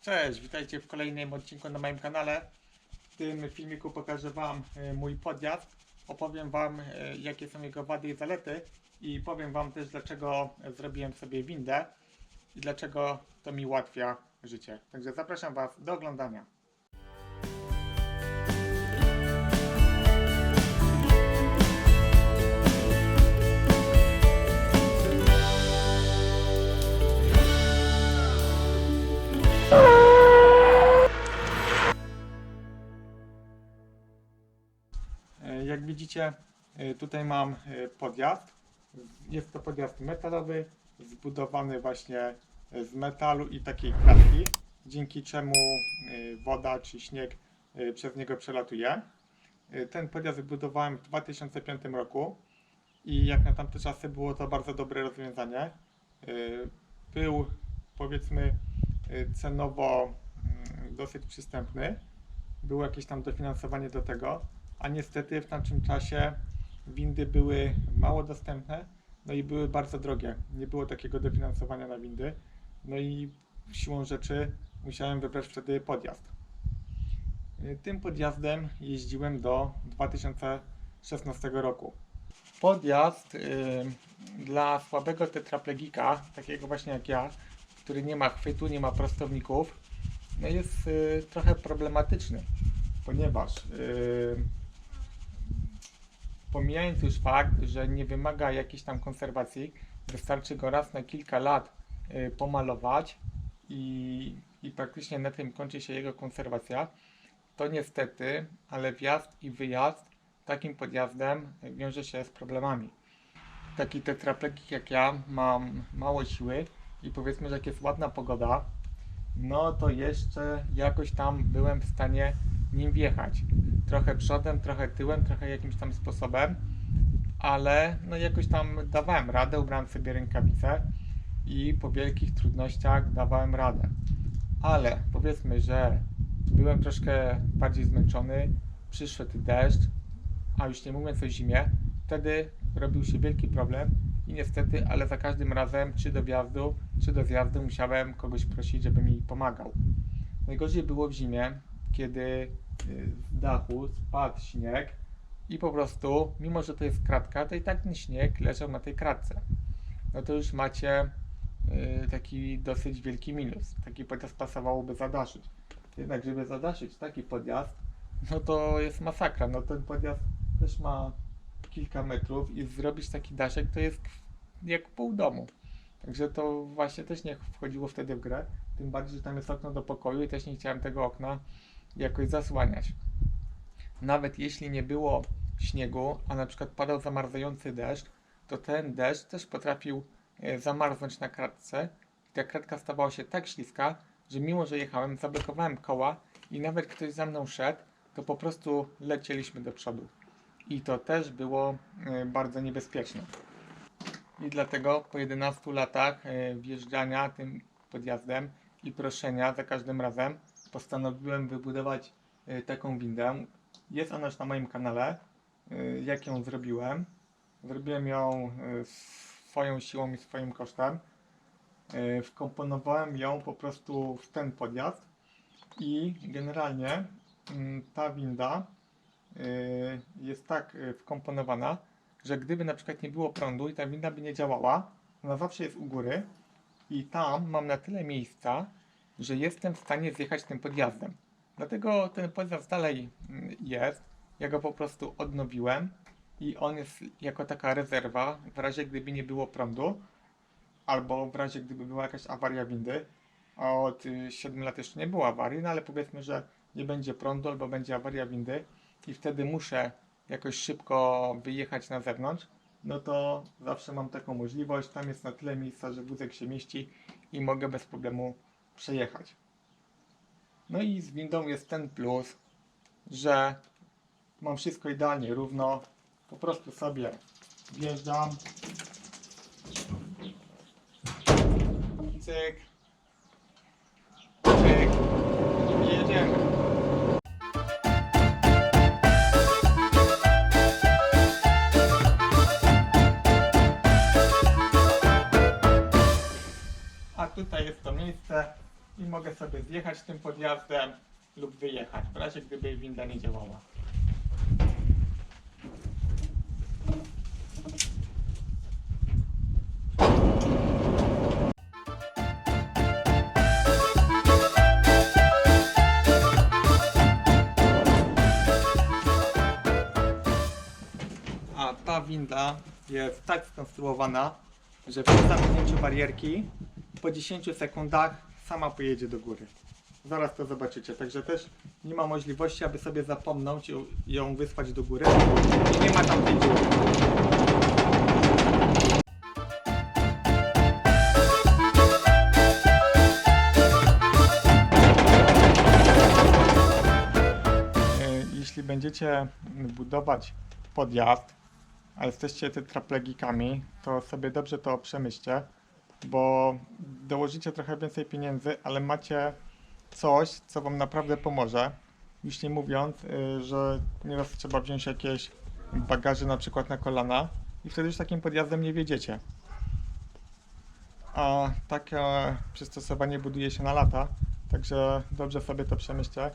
Cześć, witajcie w kolejnym odcinku na moim kanale. W tym filmiku pokażę Wam e, mój podjazd. Opowiem Wam, e, jakie są jego wady i zalety i powiem Wam też, dlaczego zrobiłem sobie windę i dlaczego to mi ułatwia życie. Także zapraszam Was do oglądania. Jak widzicie, e, tutaj mam e, podjazd. Jest to podjazd metalowy, zbudowany właśnie z metalu i takiej klatki, dzięki czemu e, woda czy śnieg przez niego przelatuje. Ten podjazd wybudowałem w 2005 roku i jak na tamte czasy było to bardzo dobre rozwiązanie. Był powiedzmy cenowo mm, dosyć przystępny. Było jakieś tam dofinansowanie do tego, a niestety w tamtym czasie windy były mało dostępne, no i były bardzo drogie. Nie było takiego dofinansowania na windy, no i siłą rzeczy musiałem wybrać wtedy podjazd. Tym podjazdem jeździłem do 2016 roku. Podjazd y, dla słabego tetraplegika, takiego właśnie jak ja, który nie ma chwytu, nie ma prostowników, no jest y, trochę problematyczny, ponieważ y, pomijając już fakt, że nie wymaga jakiejś tam konserwacji, wystarczy go raz na kilka lat y, pomalować i, i praktycznie na tym kończy się jego konserwacja, to niestety, ale wjazd i wyjazd takim podjazdem wiąże się z problemami. Taki tetraplegik jak ja mam mało siły i powiedzmy, że jak jest ładna pogoda, no to jeszcze jakoś tam byłem w stanie nim wjechać. Trochę przodem, trochę tyłem, trochę jakimś tam sposobem, ale no jakoś tam dawałem radę, ubrałem sobie rękawice i po wielkich trudnościach dawałem radę. Ale powiedzmy, że byłem troszkę bardziej zmęczony, przyszedł deszcz, a już nie mówiąc o zimie, wtedy robił się wielki problem i niestety, ale za każdym razem, czy do wjazdu, czy do zjazdu musiałem kogoś prosić, żeby mi pomagał. Najgorzej było w zimie, kiedy y, z dachu spadł śnieg i po prostu, mimo że to jest kratka, to i tak ten śnieg leżał na tej kratce. No to już macie y, taki dosyć wielki minus. Taki podjazd pasowałoby zadaszyć. Jednak, żeby zadaszyć taki podjazd, no to jest masakra. No ten podjazd też ma kilka metrów i zrobić taki daszek to jest jak pół domu. Także to właśnie też nie wchodziło wtedy w grę. Tym bardziej, że tam jest okno do pokoju i też nie chciałem tego okna jakoś zasłaniać. Nawet jeśli nie było śniegu, a na przykład padał zamarzający deszcz, to ten deszcz też potrafił e, zamarznąć na kratce i ta kratka stawała się tak śliska, że mimo, że jechałem, zablokowałem koła i nawet ktoś za mną szedł, to po prostu lecieliśmy do przodu. I to też było e, bardzo niebezpieczne. I dlatego po 11 latach e, wjeżdżania tym podjazdem i proszenia za każdym razem postanowiłem wybudować e, taką windę. Jest ona już na moim kanale, e, jak ją zrobiłem. Zrobiłem ją e, swoją siłą i swoim kosztem. Wkomponowałem ją po prostu w ten podjazd i generalnie mm, ta winda jest tak wkomponowana, że gdyby na przykład nie było prądu i ta winda by nie działała, ona zawsze jest u góry i tam mam na tyle miejsca, że jestem w stanie zjechać tym podjazdem. Dlatego ten podjazd dalej mm, jest. Ja go po prostu odnowiłem i on jest jako taka rezerwa w razie gdyby nie było prądu albo w razie gdyby była jakaś awaria windy. Od y, 7 lat jeszcze nie było awarii, no ale powiedzmy, że nie będzie prądu albo będzie awaria windy i wtedy muszę jakoś szybko wyjechać na zewnątrz, no to zawsze mam taką możliwość. Tam jest na tyle miejsca, że wózek się mieści i mogę bez problemu przejechać. No i z windą jest ten plus, że mam wszystko idealnie równo. Po prostu sobie wjeżdżam. Cyk. Cyk. Jedziemy. A tutaj jest to miejsce, i mogę sobie zjechać tym podjazdem lub wyjechać, w razie gdyby winda nie działała. A ta winda jest tak skonstruowana, że po zamknięciu barierki po 10 sekundach sama pojedzie do góry. Zaraz to zobaczycie. Także też nie ma możliwości, aby sobie zapomnieć ją- wysłać do góry. I nie ma tam tej. E, Jeśli będziecie budować podjazd, a jesteście tetraplegikami, to sobie dobrze to przemyślcie, bo dołożycie trochę więcej pieniędzy, ale macie coś, co wam naprawdę pomoże. Już nie mówiąc, y, że nieraz trzeba wziąć jakieś bagaże na przykład na kolana i wtedy już takim podjazdem nie wiedziecie. A takie przystosowanie buduje się na lata, także dobrze sobie to przemyślcie.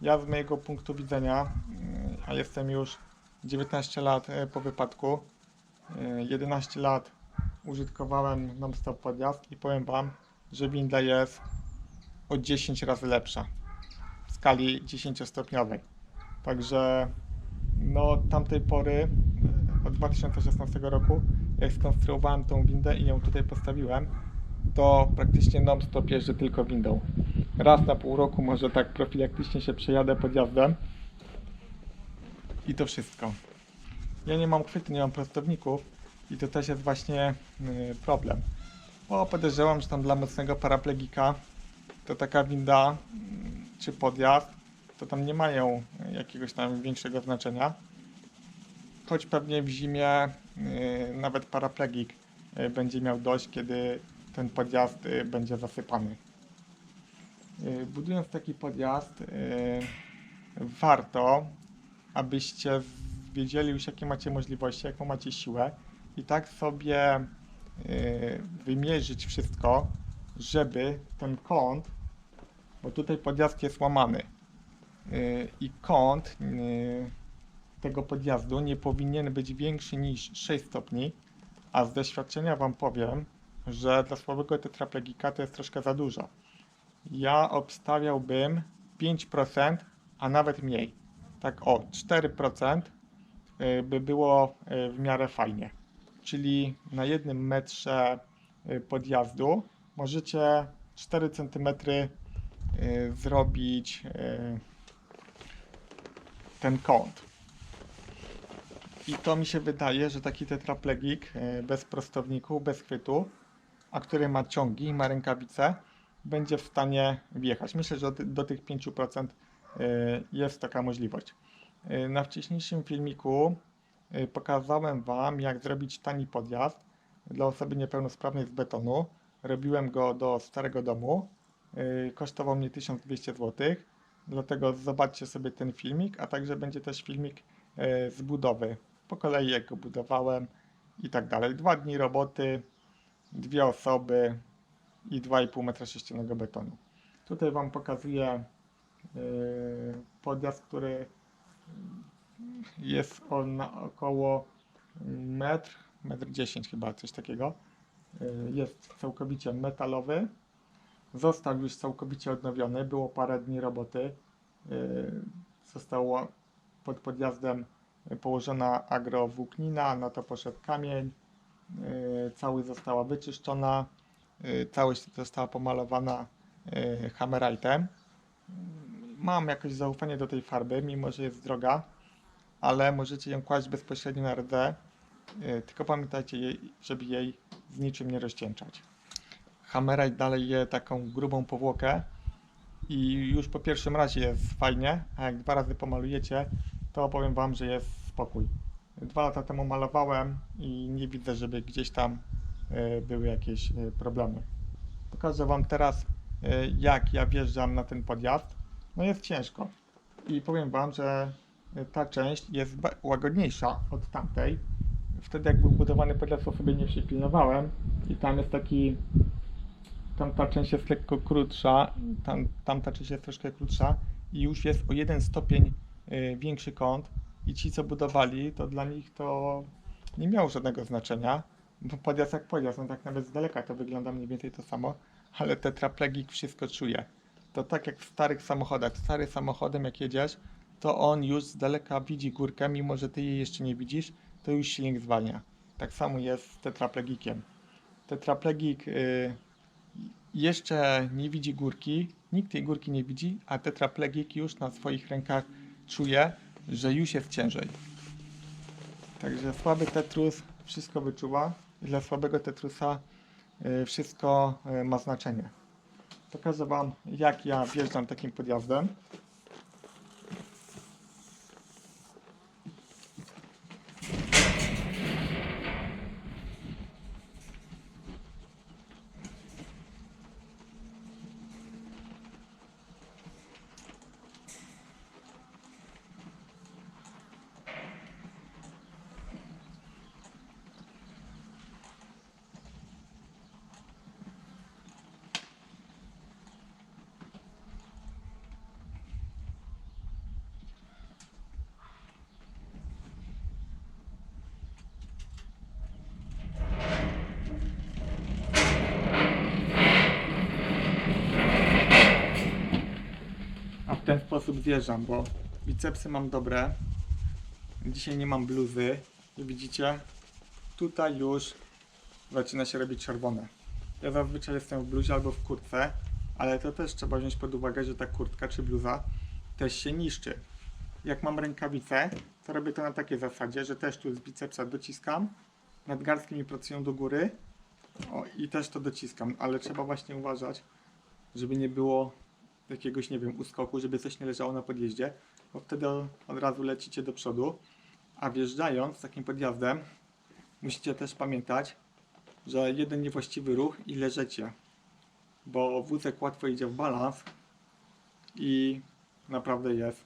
Ja z mojego punktu widzenia, y, a jestem już 19 lat y, po wypadku, y, 11 lat użytkowałem non-stop podjazd i powiem Wam, że winda jest o 10 razy lepsza w skali 10-stopniowej. Także no tamtej pory, od 2016 roku, jak skonstruowałem tą windę i ją tutaj postawiłem, to praktycznie non-stop jeżdżę tylko windą. Raz na pół roku może tak profilaktycznie się przejadę podjazdem i to wszystko. Ja nie mam chwytu, nie mam prostowników i to też jest właśnie y, problem. Bo podejrzewam, że tam dla mocnego paraplegika to taka winda mm, czy podjazd to tam nie mają jakiegoś tam większego znaczenia. Choć pewnie w zimie y, nawet paraplegik y, będzie miał dość, kiedy ten podjazd będzie zasypany. Budując taki podjazd, warto, abyście wiedzieli już jakie macie możliwości, jaką macie siłę i tak sobie y, wymierzyć wszystko, żeby ten kąt, bo tutaj podjazd jest łamany y, i kąt y, tego podjazdu nie powinien być większy niż 6 stopni, a z doświadczenia Wam powiem, że dla słabego tetraplegika to jest troszkę za dużo. Ja obstawiałbym 5%, a nawet mniej. Tak o 4% y, by było w miarę fajnie. Czyli na jednym metrze y, podjazdu możecie 4 cm y, zrobić y, ten kąt. I to mi się wydaje, że taki tetraplegik bez prostowników, bez chwytu, a który ma ciągi i ma rękawice, będzie w stanie wjechać. Myślę, że do, tych 5% y, jest taka możliwość. Na wcześniejszym filmiku pokazałem Wam, jak zrobić tani podjazd dla osoby niepełnosprawnej z betonu. Robiłem go do starego domu. Y, Kosztował mnie 1200 zł. Dlatego zobaczcie sobie ten filmik, a także będzie też filmik y, z budowy. Po kolei jak go budowałem i tak dalej. Dwa dni roboty, dwie osoby i 2,5 metra sześciennego betonu. Tutaj Wam pokazuję y, podjazd, który jest on na około metr, metr 10 chyba, coś takiego. Y, Jest całkowicie metalowy. Został już całkowicie odnowiony. Było parę dni roboty. Y, Zostało pod podjazdem położona agrowłóknina, na to poszedł kamień. Y, Całość została wyczyszczona. Całość została pomalowana hammerite'em. Mam jakoś zaufanie do tej farby, mimo że jest droga, ale możecie ją kłaść bezpośrednio na rdze, y, tylko pamiętajcie, żeby jej z niczym nie rozcieńczać. Hammerite dalej je taką grubą powłokę i już po pierwszym razie jest fajnie, a jak dwa razy pomalujecie, to powiem Wam, że jest spokój. Dwa lata temu malowałem i nie widzę, żeby gdzieś tam y, były jakieś y, problemy. Pokażę Wam teraz, jak ja wjeżdżam na ten podjazd. No jest ciężko. I powiem Wam, że ta część jest łagodniejsza od tamtej. Wtedy jak był budowany to sobie nie przypilnowałem. I tam jest taki tamta część jest lekko krótsza, tam, tamta część jest troszkę krótsza i już jest o jeden stopień y, większy kąt i ci co budowali, to dla nich to nie miało żadnego znaczenia, bo podjazd jak podjazd, no tak nawet z daleka to wygląda mniej więcej to samo, ale tetraplegik wszystko czuje. To tak jak w starych samochodach, stary samochodem jak jedziesz, to on już z daleka widzi górkę, mimo że ty jej jeszcze nie widzisz, to już silnik zwalnia. Tak samo jest z tetraplegikiem. Tetraplegik y, jeszcze nie widzi górki, nikt tej górki nie widzi, a tetraplegik już na swoich rękach czuje, że już jest ciężej. Także słaby tetrus wszystko wyczuwa dla słabego tetrusa y, wszystko y, ma znaczenie. Pokażę Wam jak ja wjeżdżam takim podjazdem. Sposób zjeżdżam, bo bicepsy mam dobre. Dzisiaj nie mam bluzy. I widzicie, tutaj już zaczyna się robić czerwone. Ja zazwyczaj jestem w bluzie albo w kurtce, ale to też trzeba wziąć pod uwagę, że ta kurtka czy bluza też się niszczy. Jak mam rękawice, to robię to na takiej zasadzie, że też tu z bicepsa dociskam, nadgarstki mi pracują do góry o, i też to dociskam, ale trzeba właśnie uważać, żeby nie było jakiegoś, nie wiem, uskoku, żeby coś nie leżało na podjeździe, bo wtedy od razu lecicie do przodu. A wjeżdżając takim podjazdem, musicie też pamiętać, że jeden niewłaściwy ruch i leżecie, bo wózek łatwo idzie w balans i naprawdę jest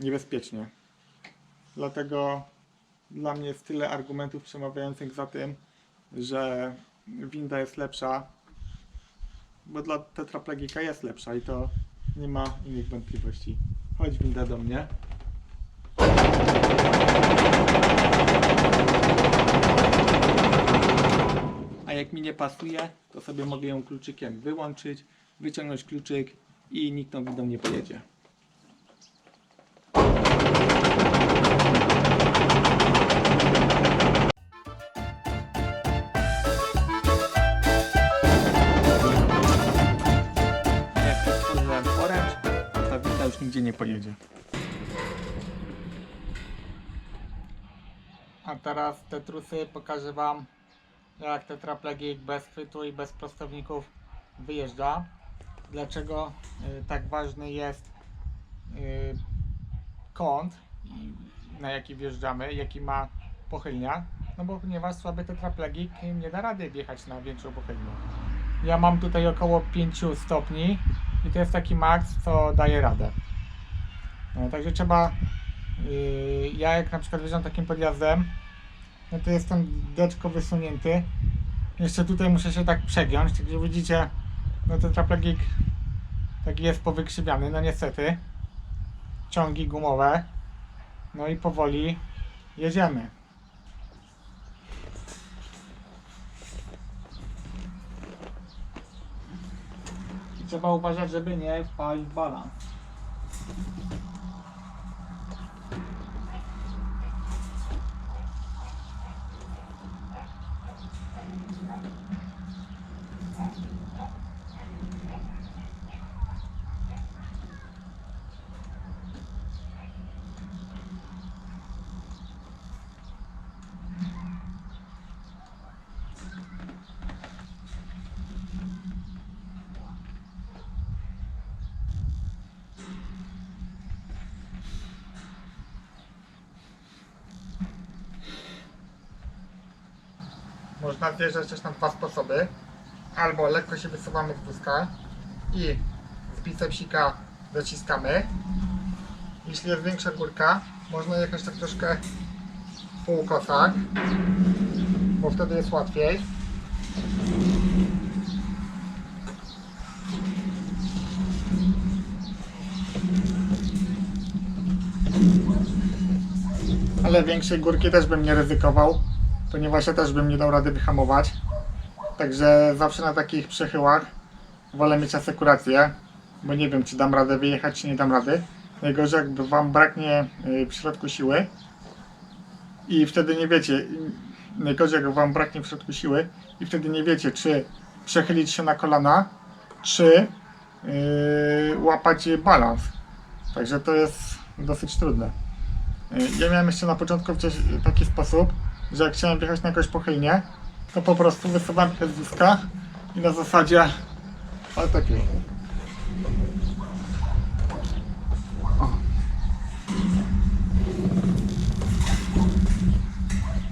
niebezpiecznie. Dlatego dla mnie jest tyle argumentów przemawiających za tym, że winda jest lepsza, bo dla tetraplegika jest lepsza i to nie ma innych wątpliwości. Chodź winda do mnie. A jak mi nie pasuje, to sobie mogę ją kluczykiem wyłączyć, wyciągnąć kluczyk i nikt tą windą nie pojedzie. Nigdzie nie pojedzie. A teraz te trusy pokażę Wam, jak tetraplegik bez chwytu i bez prostowników wyjeżdża. Dlaczego y, tak ważny jest y, kąt, na jaki wjeżdżamy, jaki ma pochylnia. No bo ponieważ słaby tetraplegik nie da rady wjechać na większą pochylnię. Ja mam tutaj około 5 stopni i to jest taki maks, co daje radę. No, także trzeba, yy, ja jak na przykład wjeżdżam takim podjazdem, no to jest ten deczko wysunięty. Jeszcze tutaj muszę się tak przegiąć, także widzicie, no tetraplegik taki jest powykrzywiany, no niestety. Ciągi gumowe. No i powoli jedziemy. I trzeba uważać, żeby nie wpaść w balans. można wjeżdżać też na dwa sposoby. Albo lekko się wysuwamy z wózka i z bicepsika dociskamy. Jeśli jest większa górka, można jechać tak troszkę półkosak, bo wtedy jest łatwiej. Ale większej górki też bym nie ryzykował, ponieważ ja też bym nie dał rady wyhamować. Także zawsze na takich przechyłach wolę mieć asekurację, bo nie wiem, czy dam radę wyjechać, czy nie dam rady. Najgorzej, jakby Wam braknie y, w środku siły i wtedy nie wiecie, y, najgorzej, jak Wam braknie w środku siły i wtedy nie wiecie, czy przechylić się na kolana, czy yy, łapać balans. Także to jest dosyć trudne. Yy, Ja miałem jeszcze na początku wcześniej taki sposób, że jak chciałem wjechać na jakąś pochylnię, to po prostu wysuwam się z wózka i na zasadzie ale takiej.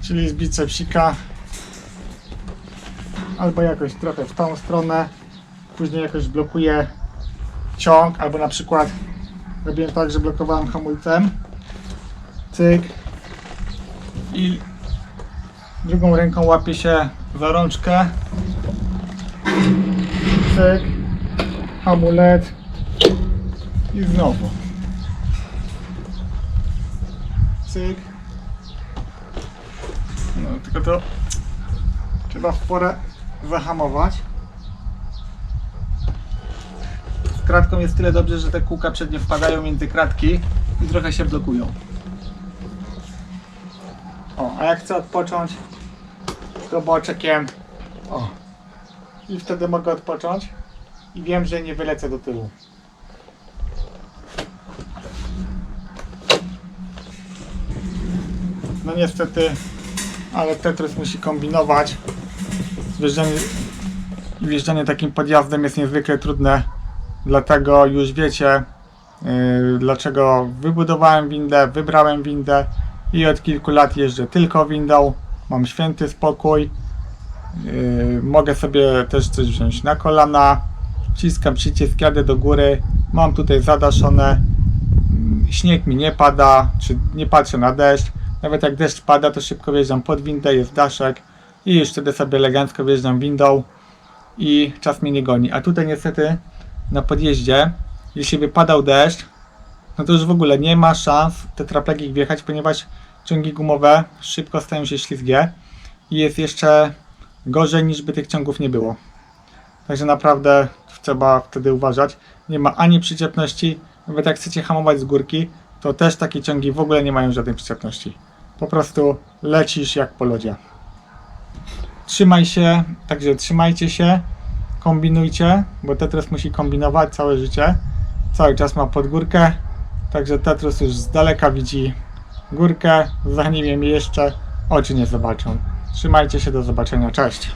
Czyli z bicepsika. Albo jakoś trochę w tą stronę, później jakoś blokuję ciąg, albo na przykład robiłem tak, że blokowałem hamulcem, cyk. I drugą ręką łapię się za rączkę, cyk, hamulec. I znowu, cyk, no tylko to trzeba w porę zahamować. Z kratką jest tyle dobrze, że te kółka przednie wpadają między kratki i trochę się blokują. O, a jak chcę odpocząć, to boczkiem. O. I wtedy mogę odpocząć i wiem, że nie wylecę do tyłu. No niestety, ale Tetris musi kombinować. Wjeżdżanie takim podjazdem jest niezwykle trudne, dlatego już wiecie, yy, dlaczego wybudowałem windę, wybrałem windę i od kilku lat jeżdżę tylko windą. Mam święty spokój. Yy, mogę sobie też coś wziąć na kolana. Wciskam przycisk, jadę do góry. Mam tutaj zadaszone. Mm, Śnieg mi nie pada, czy nie patrzę na deszcz. Nawet jak deszcz pada, to szybko wjeżdżam pod windę, jest daszek i już wtedy sobie elegancko wjeżdżam windą i czas mnie nie goni. A tutaj niestety na podjeździe, jeśli by padał deszcz, no to już w ogóle nie ma szans tetraplegik wjechać, ponieważ ciągi gumowe szybko stają się ślizgie i jest jeszcze gorzej niż by tych ciągów nie było. Także naprawdę trzeba wtedy uważać. Nie ma ani przyczepności, nawet jak chcecie hamować z górki, to też takie ciągi w ogóle nie mają żadnej przyczepności. Po prostu lecisz jak po lodzie. Trzymaj się, także trzymajcie się, kombinujcie, bo Tetris musi kombinować całe życie. Cały czas ma pod górkę, także Tetris już z daleka widzi górkę, zanim jej jeszcze oczy nie zobaczą. Trzymajcie się, do zobaczenia, cześć.